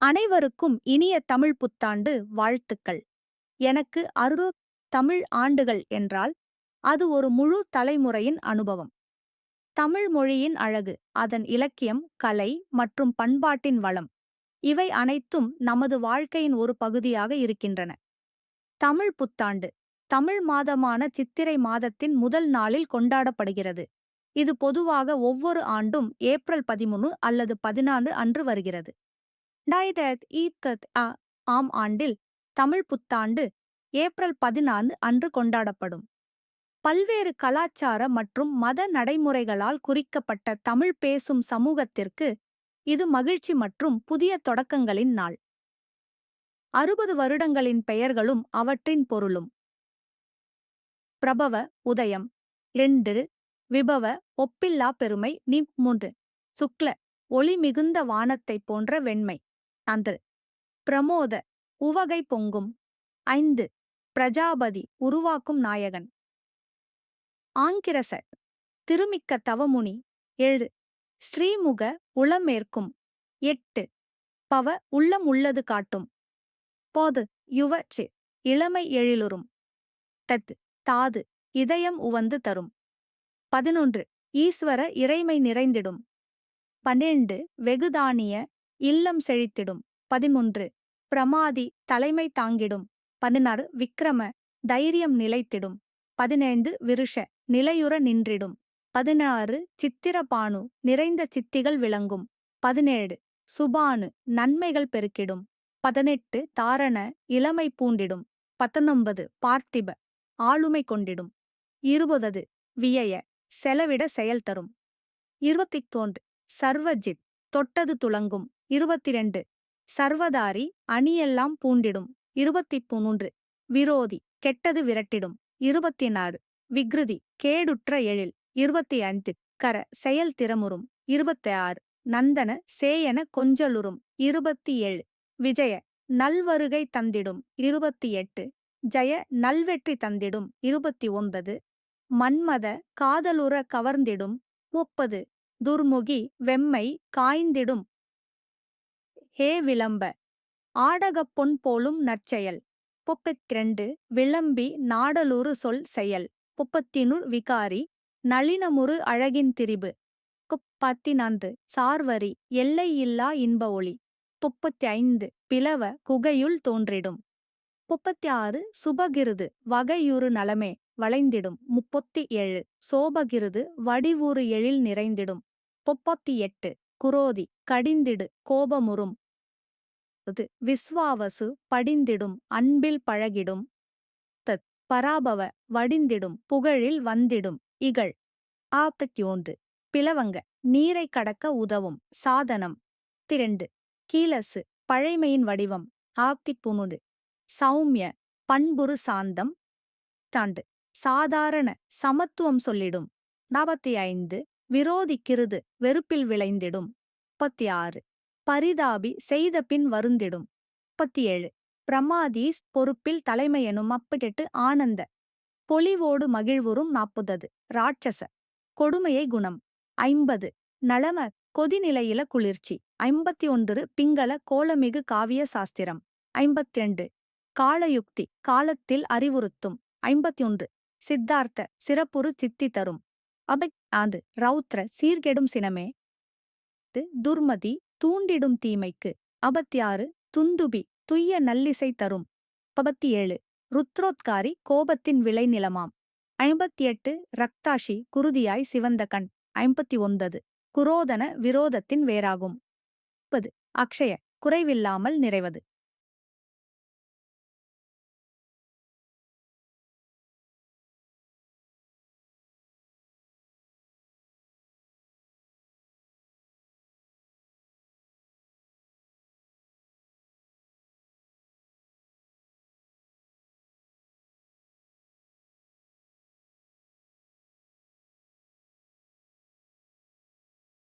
அனைவருக்கும் இனிய தமிழ் புத்தாண்டு வாழ்த்துக்கள். எனக்கு அறு தமிழ் ஆண்டுகள் என்றால் அது ஒரு முழு தலைமுறையின் அனுபவம். தமிழ் மொழியின் அழகு அதன் இலக்கியம் கலை மற்றும் பண்பாட்டின் வளம் இவை அனைத்தும் நமது வாழ்க்கையின் ஒரு பகுதியாக இருக்கின்றன. தமிழ் புத்தாண்டு தமிழ் மாதமான சித்திரை மாதத்தின் முதல் நாளில் கொண்டாடப்படுகிறது. இது பொதுவாக ஒவ்வொரு ஆண்டும் ஏப்ரல் பதிமூணு அல்லது பதினாறு அன்று வருகிறது. ரெண்டாயிரத்தி ஆம் ஆண்டில் தமிழ் புத்தாண்டு ஏப்ரல் பதினான்கு அன்று கொண்டாடப்படும். பல்வேறு கலாச்சார மற்றும் மத நடைமுறைகளால் குறிக்கப்பட்ட தமிழ் பேசும் சமூகத்திற்கு இது மகிழ்ச்சி மற்றும் புதிய தொடக்கங்களின் நாள். அறுபது வருடங்களின் பெயர்களும் அவற்றின் பொருளும். பிரபவ உதயம் ரெண்டு விபவ ஒப்பில்லா பெருமை நி மூன்று சுக்ல ஒளி மிகுந்த வானத்தைப் போன்ற வெண்மை. அன்று பிரமோத உவகை பொங்கும். ஐந்து பிரஜாபதி உருவாக்கும் நாயகன். ஆங்கிரச திருமிக்க தவமுனி. ஏழு ஸ்ரீமுக உளமேற்கும். எட்டு பவ உள்ளம் உள்ளது காட்டும். போது யுவச்சு இளமை எழிலுறும். தத்து தாது இதயம் உவந்து தரும். பதினொன்று ஈஸ்வர இறைமை நிறைந்திடும். பன்னெண்டு வெகுதானிய இல்லம் செழித்திடும். பதிமூன்று பிரமாதி தலைமை தாங்கிடும். பதினாறு. விக்ரம தைரியம் நிலைத்திடும். பதினைந்து. விருஷ நிலையுற நின்றிடும். பதினாறு. சித்திரபானு நிறைந்த சித்திகள் விளங்கும். பதினேழு. சுபானு நன்மைகள் பெருக்கிடும். பதினெட்டு. தாரண இளமை பூண்டிடும். பத்தொன்பது. பார்த்திப ஆளுமை கொண்டிடும். இருபது. வியய செலவிட செயல் தரும். இருபத்தி தோன்று சர்வஜித் தொட்டது துலங்கும் இருபத்தி ரெண்டு சர்வதாரி அணியெல்லாம் பூண்டிடும். இருபத்தி மூன்று விரோதி கெட்டது விரட்டிடும். இருபத்தி நாறு விக்ருதி கேடுற்ற எழில். இருபத்தி ஐந்து கர செயல் திறமுறும். இருபத்தி ஆறு நந்தன சேயன கொஞ்சலுறும். இருபத்தி ஏழு விஜய நல்வருகை தந்திடும். இருபத்தி எட்டு ஜய நல்வெற்றி தந்திடும். இருபத்தி ஒன்பது மன்மத காதலுற கவர்ந்திடும். முப்பது. துர்முகி வெம்மை காய்ந்திடும். ஹே விளம்ப! ஆடகப் பொன் போலும் நற்செயல். முப்பத்திரண்டு விளம்பி நாடலுறு சொல் செயல். முப்பத்தினுர் விகாரி நளினமுறு அழகின் திரிபு. குப்பத்தினான்கு சார்வரி எல்லையில்லா இன்ப ஒளி. முப்பத்தி ஐந்து பிளவ குகையுள் தோன்றிடும். முப்பத்தி ஆறு சுபகிருது வகையுறு நலமே வளைந்திடும். முப்பத்தி ஏழு சோபகிருது வடிவூறு எழில் நிறைந்திடும். முப்பத்தி எட்டு குரோதி கடிந்திடு கோபமுறும். அது விஸ்வாவசு படிந்திடும் அன்பில் பழகிடும் தத் பராபவ வடிந்திடும் புகழில் வந்திடும் இகழ். ஆப்பத்தி ஒன்று பிளவங்க நீரை கடக்க உதவும் சாதனம். திரண்டு கீலசு பழைமையின் வடிவம். ஆப்தி புனுடு சௌமிய பண்புரு சாந்தம். தாண்டு சாதாரண சமத்துவம் சொல்லிடும். நாற்பத்தி ஐந்து விரோதிக்கிறது வெறுப்பில் விளைந்திடும். முப்பத்தி ஆறு பரிதாபி செய்த பின் வருந்திடும். முப்பத்தி ஏழு பிரமாதீஸ் பொறுப்பில் தலைமையெனும் அப்பெட்டு ஆனந்த. பொலிவோடு மகிழ்வுறும் நாப்புதது ராட்சச. கொடுமையை குணம். ஐம்பது. நலம கொதிநிலையில குளிர்ச்சி. ஐம்பத்தி ஒன்று பிங்கள கோலமிகு காவிய சாஸ்திரம். ஐம்பத்திரண்டு காலயுக்தி காலத்தில் அறிவுறுத்தும். ஐம்பத்தி ஒன்று சித்தார்த்த சிறப்புறு சித்தி தரும். அபக் ஆண்டு. ரௌத்ர சீர்கெடும் சினமே. துர்மதி தூண்டிடும் தீமைக்கு. அபத்தியாறு துந்துபி துய்ய நல்லிசை தரும். பபத்தி ஏழு ருத்ரோத்காரி கோபத்தின் விளைநிலமாம் ஐம்பத்தி எட்டு ரக்தாஷி குருதியாய் சிவந்த கண். ஐம்பத்தி ஒன்பது குரோதன விரோதத்தின் வேறாகும் முப்பது அக்ஷய குறைவில்லாமல் நிறைவது.